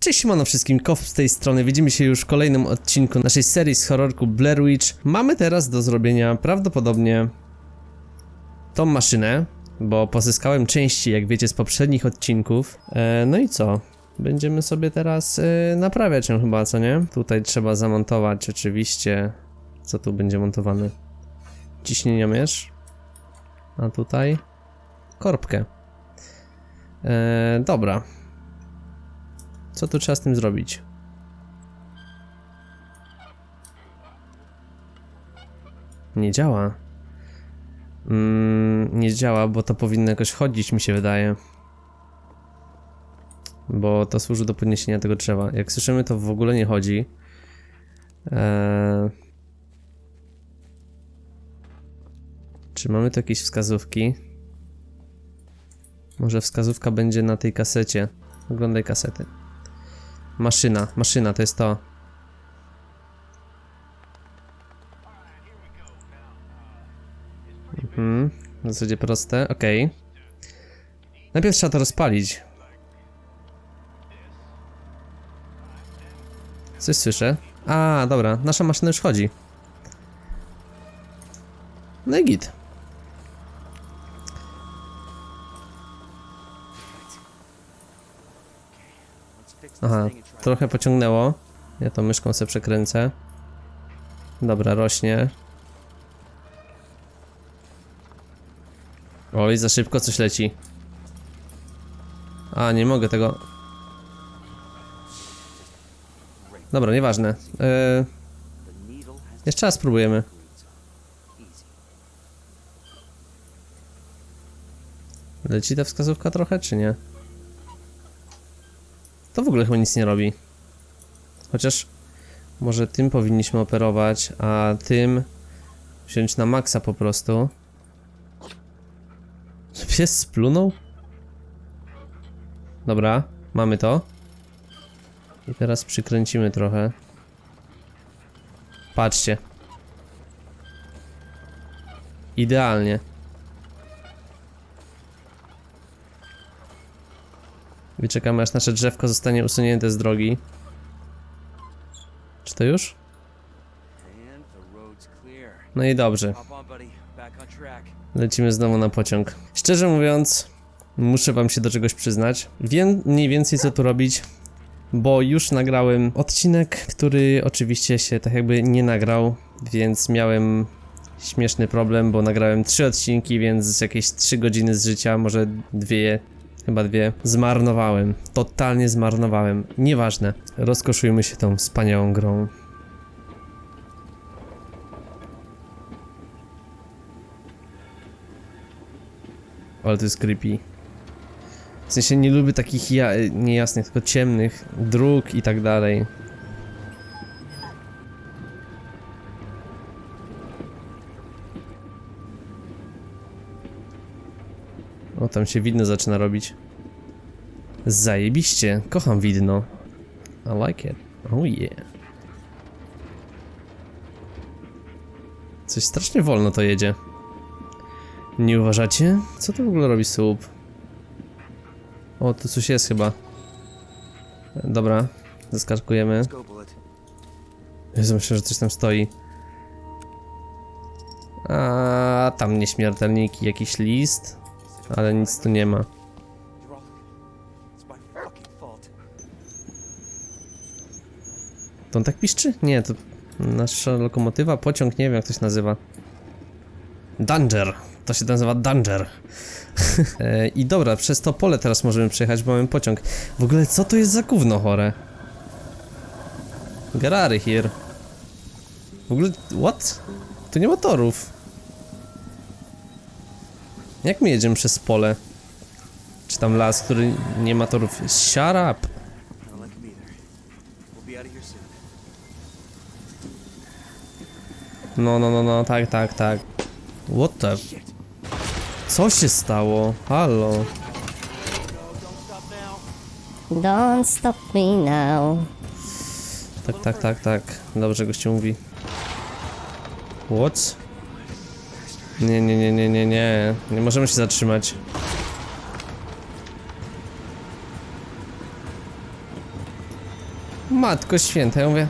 Cześć, siemano wszystkim, Kof z tej strony. Widzimy się już w kolejnym odcinku naszej serii z horrorku Blair Witch. Mamy teraz do zrobienia prawdopodobnie tą maszynę, bo pozyskałem części, jak wiecie, z poprzednich odcinków. E, no i co? Będziemy sobie teraz e, naprawiać ją chyba, co nie? Tutaj trzeba zamontować oczywiście... Co tu będzie montowane? Ciśnieniomierz. A tutaj... Korbkę. E, dobra, co tu trzeba z tym zrobić? Nie działa. Mm, nie działa, bo to powinno jakoś chodzić, mi się wydaje. Bo to służy do podniesienia tego drzewa. Jak słyszymy, to w ogóle nie chodzi. Eee... Czy mamy tu jakieś wskazówki? Może wskazówka będzie na tej kasecie. Oglądaj kasety. Maszyna, maszyna, to jest to. Mhm, w zasadzie proste, okej. Najpierw trzeba to rozpalić. Coś słyszę. A, dobra, nasza maszyna już chodzi. No i git. Aha, trochę pociągnęło. Ja to myszką sobie przekręcę. Dobra, rośnie. Oj, za szybko coś leci. A, nie mogę tego. Dobra, nieważne. Yy... Jeszcze raz spróbujemy. Leci ta wskazówka trochę, czy nie? To w ogóle chyba nic nie robi. Chociaż może tym powinniśmy operować, a tym wziąć na maksa po prostu. Pies splunął? Dobra, mamy to. I teraz przykręcimy trochę. Patrzcie. Idealnie. I czekamy aż nasze drzewko zostanie usunięte z drogi. Czy to już? No i dobrze. Lecimy znowu na pociąg. Szczerze mówiąc, muszę wam się do czegoś przyznać. Wiem mniej więcej co tu robić, bo już nagrałem odcinek, który oczywiście się tak jakby nie nagrał, więc miałem śmieszny problem, bo nagrałem trzy odcinki, więc jakieś trzy godziny z życia, może dwie, chyba dwie, zmarnowałem. Totalnie zmarnowałem. Nieważne. Rozkoszujmy się tą wspaniałą grą. Ale to jest creepy. W sensie nie lubię takich ja niejasnych, tylko ciemnych dróg i tak dalej. O, tam się widno zaczyna robić. Zajebiście, kocham widno. I like it. Oh yeah. Coś strasznie wolno to jedzie. Nie uważacie? Co to w ogóle robi słup? O, tu coś jest chyba. Dobra, zaskakujemy. Jezu, myślę, że coś tam stoi. A tam nieśmiertelniki, jakiś list, ale nic tu nie ma. To on tak piszczy? Nie, to nasza lokomotywa, pociąg, nie wiem jak to się nazywa. Danger. To się nazywa Danger. E, I dobra, przez to pole teraz możemy przejechać, bo mamy pociąg. W ogóle co to jest za gówno chore? Gerary here. W ogóle, what? Tu nie ma torów. Jak my jedziemy przez pole? Czy tam las, który nie ma torów? Shut up! No, no, no, no, tak, tak, tak. What the... Co się stało? Halo? Don't stop me now. Tak, tak, tak, tak. Dobrze gościu mówi. What? Nie, nie, nie, nie, nie, nie. Nie możemy się zatrzymać. Matko święta, ja mówię.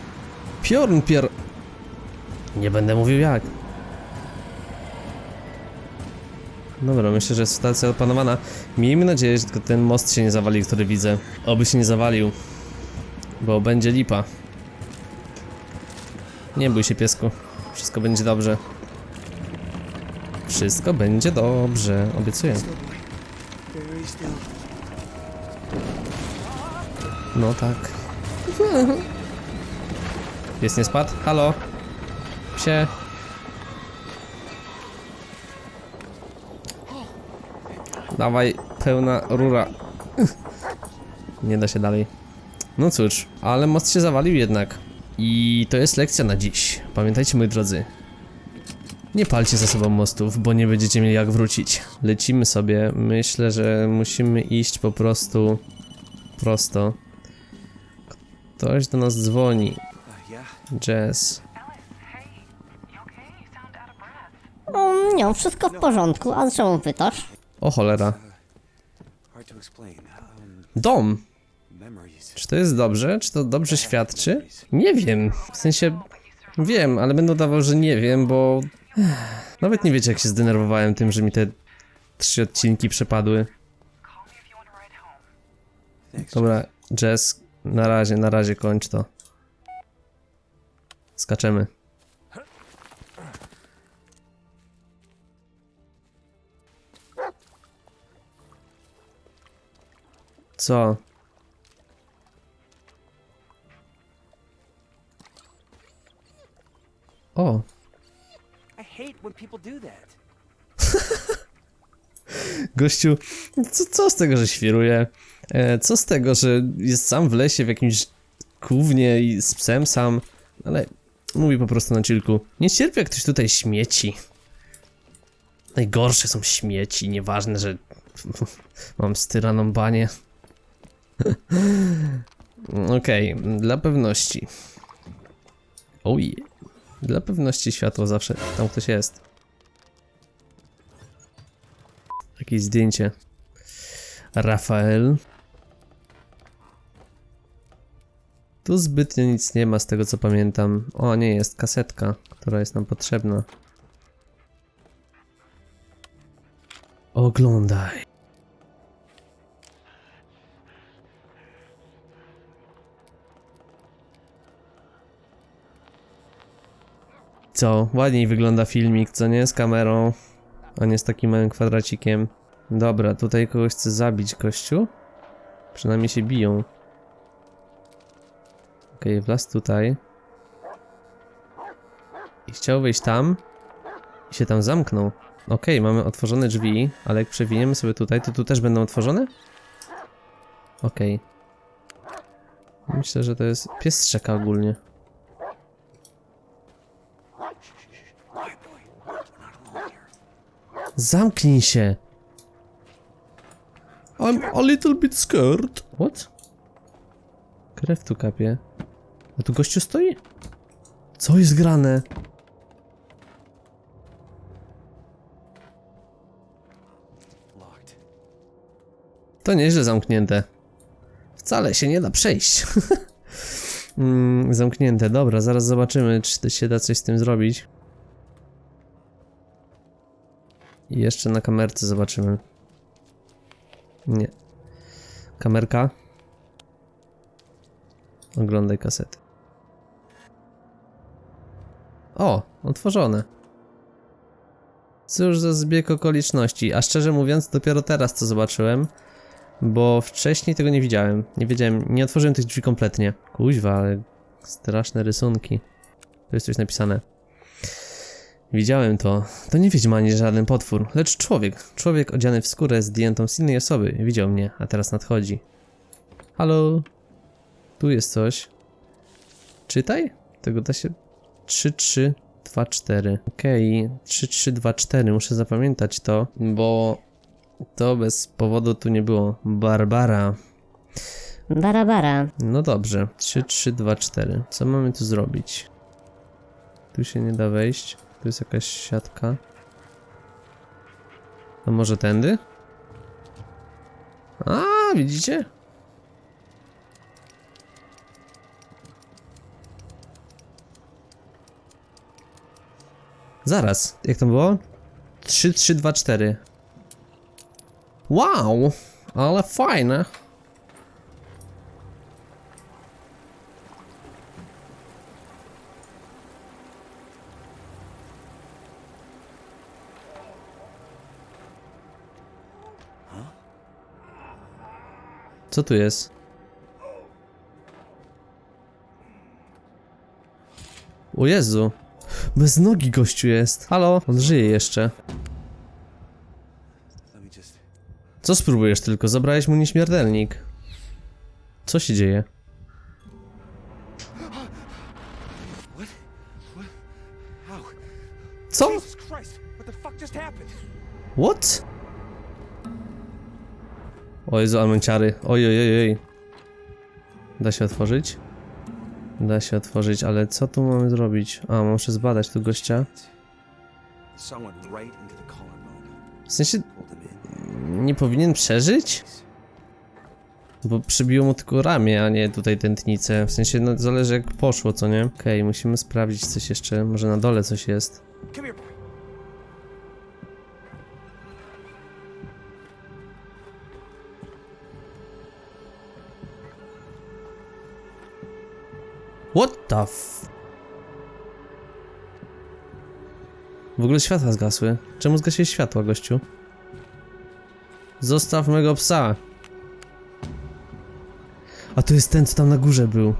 Piorun pior... Nie będę mówił jak. Dobra, myślę, że sytuacja opanowana. Miejmy nadzieję, że tylko ten most się nie zawalił, który widzę. Oby się nie zawalił. Bo będzie lipa. Nie bój się, piesku. Wszystko będzie dobrze. Wszystko będzie dobrze, obiecuję. No tak. Pies nie spadł? Halo? Psie? Dawaj, pełna rura. Nie da się dalej. No cóż, ale most się zawalił jednak. I to jest lekcja na dziś. Pamiętajcie, moi drodzy. Nie palcie za sobą mostów, bo nie będziecie mieli jak wrócić. Lecimy sobie. Myślę, że musimy iść po prostu prosto. Ktoś do nas dzwoni. Jazz. Um, nie, wszystko w porządku, a czemu pytasz? O cholera. Dom. Czy to jest dobrze? Czy to dobrze świadczy? Nie wiem. W sensie wiem, ale będę udawał, że nie wiem, bo nawet nie wiecie jak się zdenerwowałem tym, że mi te trzy odcinki przepadły. Dobra, Jazz, na razie, na razie kończ to. Skaczemy. Co? O, hate when people do that. gościu, co, co z tego, że świruje? E, co z tego, że jest sam w lesie w jakimś kównie i z psem sam? Ale mówi po prostu na cilku. Nie cierpię, jak ktoś tutaj śmieci. Najgorsze są śmieci, nieważne, że mam styraną banię. Okej, dla pewności. Oj, dla pewności światło zawsze, tam ktoś jest. Jakieś zdjęcie. Rafael. Tu zbytnio nic nie ma z tego co pamiętam. O, nie, jest kasetka, która jest nam potrzebna. Oglądaj. Co? Ładniej wygląda filmik, co nie? Z kamerą. A nie z takim małym kwadracikiem. Dobra, tutaj kogoś chce zabić, gościu. Przynajmniej się biją. Okej, wlazł tutaj. I chciał wejść tam. I się tam zamknął. Okej, mamy otworzone drzwi, ale jak przewiniemy sobie tutaj, to tu też będą otworzone? Okej. Myślę, że to jest... Pies strzeka ogólnie. Zamknij się! I'm a little bit scared. What? Krew tu kapie. A tu gościu stoi? Co jest grane? To nieźle zamknięte. Wcale się nie da przejść. mm, zamknięte, dobra, zaraz zobaczymy, czy to się da coś z tym zrobić. I jeszcze na kamerce zobaczymy. Nie. Kamerka. Oglądaj kasety. O, otworzone. Cóż za zbieg okoliczności, a szczerze mówiąc dopiero teraz to zobaczyłem, bo wcześniej tego nie widziałem. Nie wiedziałem, nie otworzyłem tych drzwi kompletnie. Kuźwa, ale straszne rysunki. Tu jest coś napisane. Widziałem to. To nie wiedźma ani żaden potwór, lecz człowiek. Człowiek odziany w skórę zdjętą z innej osoby. Widział mnie, a teraz nadchodzi. Halo? Tu jest coś. Czytaj? Tego da się... 3, 3, 2, 4. Okej, 3, 3, 2, 4. Muszę zapamiętać to, bo to bez powodu tu nie było. Barbara. Bara, bara. No dobrze. 3, 3, 2, 4. Co mamy tu zrobić? Tu się nie da wejść. Tu jest jakaś siatka. A może tędy? A, widzicie? Zaraz, jak to było? 3, 3, 2, 4. Wow, ale fajne. Co tu jest? O Jezu. Bez nogi gościu jest. Halo? On żyje jeszcze. Co spróbujesz tylko? Zabrałeś mu nieśmiertelnik. Co się dzieje? O Jezu, almanciary. Oj, oj, oj, oj. Da się otworzyć? Da się otworzyć, ale co tu mamy zrobić? A, muszę zbadać tu gościa. W sensie, nie powinien przeżyć? Bo przybiło mu tylko ramię, a nie tutaj tętnicę. W sensie, no zależy jak poszło, co nie? Okej, musimy sprawdzić coś jeszcze. Może na dole coś jest. What the f... W ogóle światła zgasły. Czemu zgasiłeś światła, gościu? Zostaw mego psa. A to jest ten, co tam na górze był.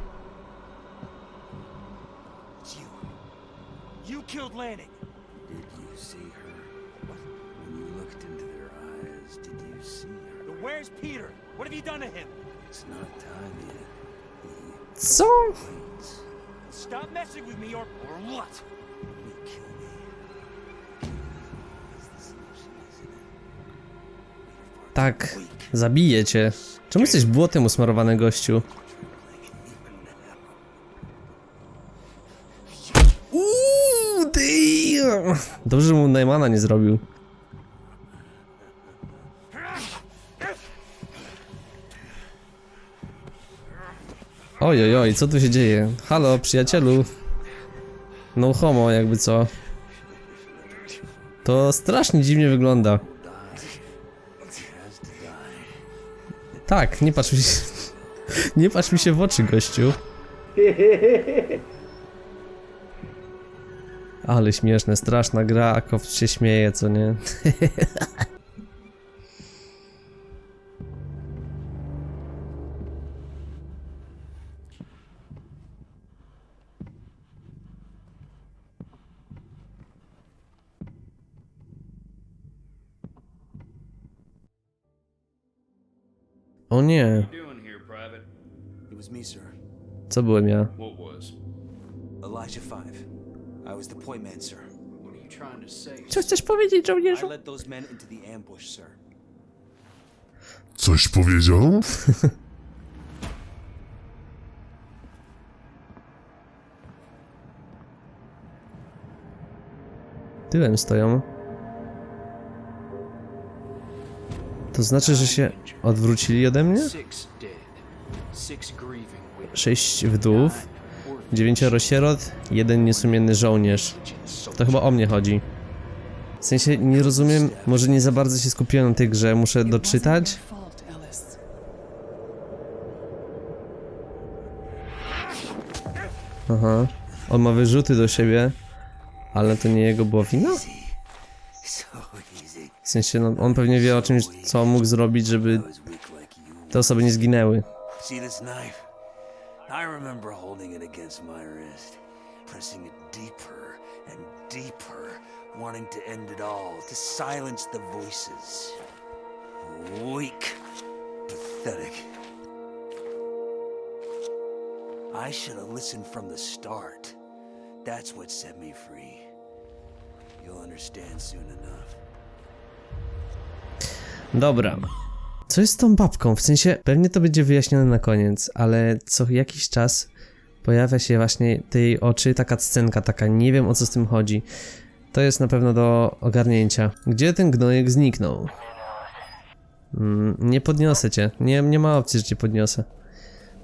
What? You kill me. Tak. Zabiję cię. Czemu jesteś błotem usmarowany, gościu? Uuu, damn. Dobrze, że mu Najmana nie zrobił. Oj, oj, oj, co tu się dzieje? Halo, przyjacielu. No homo, jakby co. To strasznie dziwnie wygląda. Tak, nie patrz mi się. Nie patrz mi się w oczy, gościu. Ale śmieszne, straszna gra, a się śmieje, co nie? O nie, doing here, Private? It was me, sir. co byłem ja? What was? Elijah Five. I was the point man, sir. What are you trying to say? Co chcesz powiedzieć, I żołnierzu? led those men into the ambush, sir. Coś powiedział? Tyłem stoją. To znaczy, że się odwrócili ode mnie? Sześć wdów, dziewięcioro sierot, jeden niesumienny żołnierz. To chyba o mnie chodzi. W sensie nie rozumiem, może nie za bardzo się skupiłem na tej grze, muszę doczytać? Aha. On ma wyrzuty do siebie, ale to nie jego była wina? W sensie, no, on pewnie wie o czymś, co mógł zrobić, żeby te osoby nie zginęły. Wanting to end it all, to silence the voices. Weak. Pathetic. I should have listened from the start. That's what set me free. You'll understand soon enough. Dobra. Co jest z tą babką? W sensie, pewnie to będzie wyjaśnione na koniec, ale co jakiś czas pojawia się właśnie tej oczy, taka scenka, taka, nie wiem o co z tym chodzi. To jest na pewno do ogarnięcia. Gdzie ten gnojek zniknął? Mm, nie podniosę cię. Nie, nie ma opcji, że cię podniosę.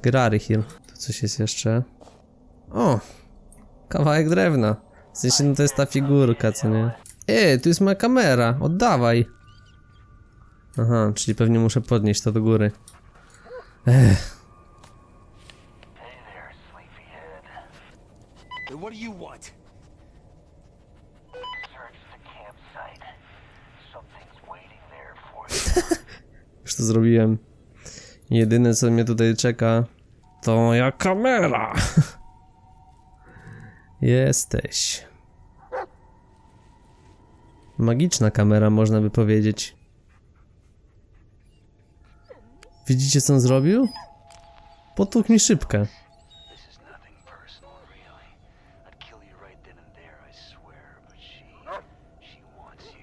Grary Hill. Tu coś jest jeszcze. O! Kawałek drewna. W sensie, no to jest ta figurka, co nie? Ej, tu jest moja kamera. Oddawaj. Aha, czyli pewnie muszę podnieść to do góry. Ech, Hey, what do you want? Search the campsite. Something's waiting there for you. już to zrobiłem. Jedyne co mnie tutaj czeka to moja kamera. Jesteś. Magiczna kamera, można by powiedzieć. Widzicie co on zrobił? Potłukł mi szybkę.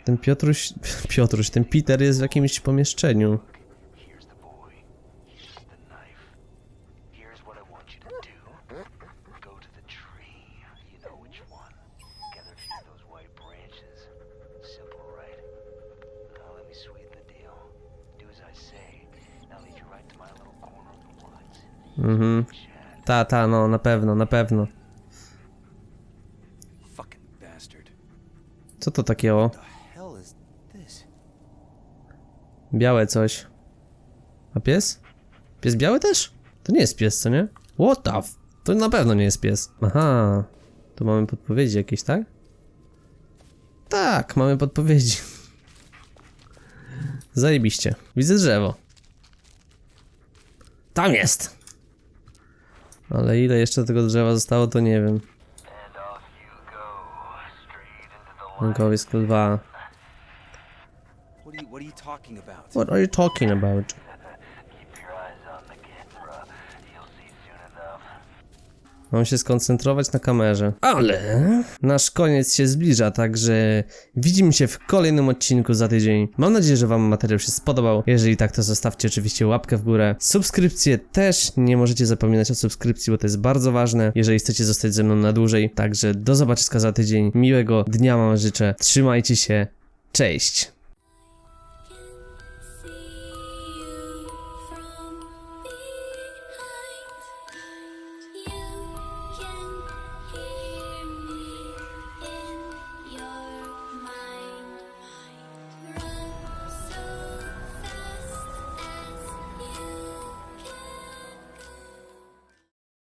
Ten Piotruś, Piotruś, ten Peter jest w jakimś pomieszczeniu. Here's the boy. Here's the knife. Here's what I want you to do. Go to the tree. You know which one. Gather a few of those white branches. Simple, right? Now let me sweeten the deal. Do as I say. Now lead you right to my little corner of the woods. Mhm. Ta, ta, no, na pewno, na pewno. Fucking bastard. Co to takiego? The hell is this? Białe coś. A pies? Pies biały też? To nie jest pies, co nie? What the f... To na pewno nie jest pies. Aha. Tu mamy podpowiedzi jakieś, tak? Tak, mamy podpowiedzi. Zajebiście. Widzę drzewo. Tam jest! Ale ile jeszcze tego drzewa zostało, to nie wiem. Rękowiec 2. What are you What are you talking about? What are you talking about? Keep your eyes on the camera. You'll see soon enough. Mam się skoncentrować na kamerze. Ale nasz koniec się zbliża, także widzimy się w kolejnym odcinku za tydzień. Mam nadzieję, że Wam materiał się spodobał. Jeżeli tak, to zostawcie oczywiście łapkę w górę. Subskrypcję też nie możecie zapominać o subskrypcji, bo to jest bardzo ważne, jeżeli chcecie zostać ze mną na dłużej. Także do zobaczenia za tydzień. Miłego dnia Wam życzę. Trzymajcie się. Cześć.